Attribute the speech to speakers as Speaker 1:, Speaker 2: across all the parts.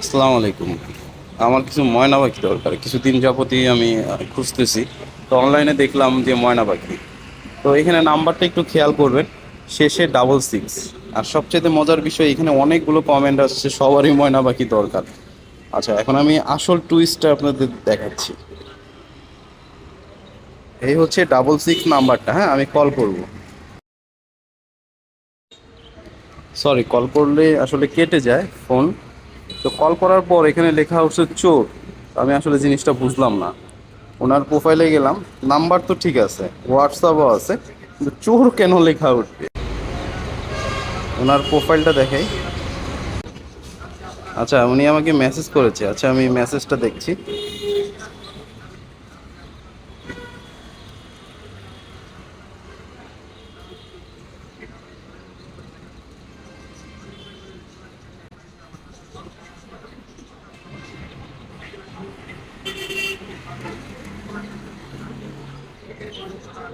Speaker 1: আসসালামু আলাইকুম। আমার কিছু ময়না পাখি দরকার। কিছুদিন যাবতই আমি খুঁজতেছি। তো অনলাইনে দেখলাম যে ময়না পাখি। তো এখানে নাম্বারটা একটু খেয়াল করবেন। শেষে ডাবল সিক্স আর সবচেয়ে মজার বিষয়, এখানে অনেকগুলো কমেন্ট আসছে, সবারই ময়না পাখি দরকার। আচ্ছা এখন আমি আসল টুইস্টটা আপনাদের দেখাচ্ছি। এই হচ্ছে ডাবল সিক্স নাম্বারটা। হ্যাঁ আমি কল করব। সরি কল করলে আসলে কেটে যায় ফোন তো কল করার পর এখানে লেখা হচ্ছে চোর। আমি আসলে জিনিসটা বুঝলাম না। ওনার প্রোফাইলে গেলাম নাম্বার তো ঠিক আছে হোয়াটসঅ্যাপও আছে, কিন্তু চোর কেন লেখা উঠবে? ওনার প্রোফাইলটা দেখাই। আচ্ছা উনি আমাকে মেসেজ করেছে। আচ্ছা আমি মেসেজটা দেখছি।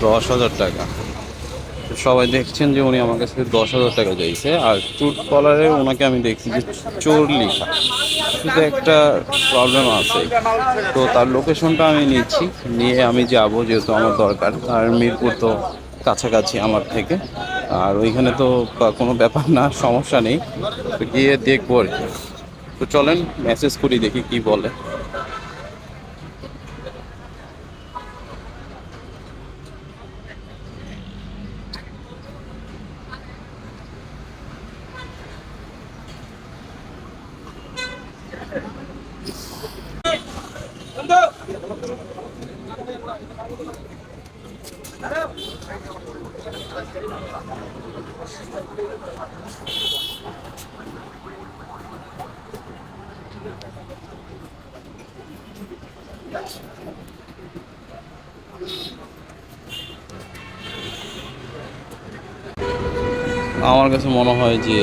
Speaker 1: দশ হাজার টাকা। তো সবাই দেখছেন যে উনি আমার কাছ দশ হাজার টাকা চাইছে, আর টুট কলারে ওনাকে আমি দেখছি যে চোর লেখা। শুধু একটা প্রবলেম আছে। তো তার লোকেশনটা আমি নিচ্ছি, নিয়ে আমি যাব যেহেতু আমার দরকার। আর মিরপুর তো কাছাকাছি আমার থেকে। আর ওইখানে তো কোনো ব্যাপার না, সমস্যা নেই। তো গিয়ে দেখব আর কি। তো চলেন মেসেজ করি, দেখি কি বলে। আমার কাছে মনে হয় যে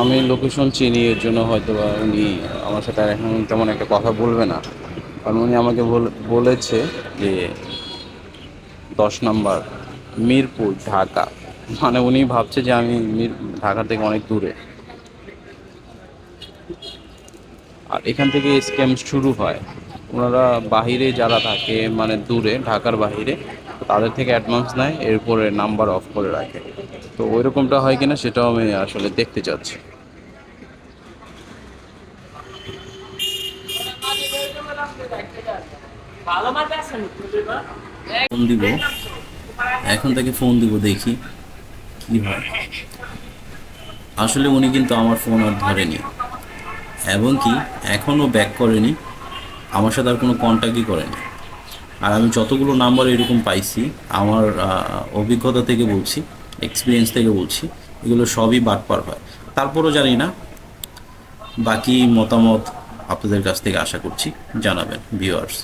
Speaker 1: আমি লোকেশন চিনি, এর জন্য হয়তো উনি আমার সাথে আর এখন তেমন একটা কথা বলবে না। কারণ উনি আমাকে বলে- বলেছে যে দশ নম্বর মিরপুর, ঢাকা। মানে উনি ভাবছে যে আমি মির, ঢাকা থেকে অনেক দূরে। আর এখান থেকে স্ক্যাম শুরু হয়। ওনারা বাহিরে যারা থাকে মানে দূরে, ঢাকার বাহিরে, তাদের থেকে অ্যাডভান্স নেয়, এরপরে নাম্বার অফ করে রাখে। তো ওই রকমটা হয় কিনা, সেটাও আমি আসলে দেখতে চাচ্ছি। ফোন দিব। এখন থেকে ফোন দিব, দেখি কি হয়। আসলে উনি কিন্তু আমার ফোন আর ধরেনি। এবং কি, এখনও ব্যাক করেনি। আমার সাথে আর কোনো কন্ট্যাক্টই করেনি। আর আমি যতগুলো নাম্বার এরকম পাইছি, আমার অভিজ্ঞতা থেকে বলছি এক্সপিরিয়েন্স থেকে বলছি, এগুলো সবই বাটপার হয়। তারপরও জানি না, বাকি মতামত আপনাদের কাছ থেকে আশা করছি। জানাবেন ভিউয়ার্স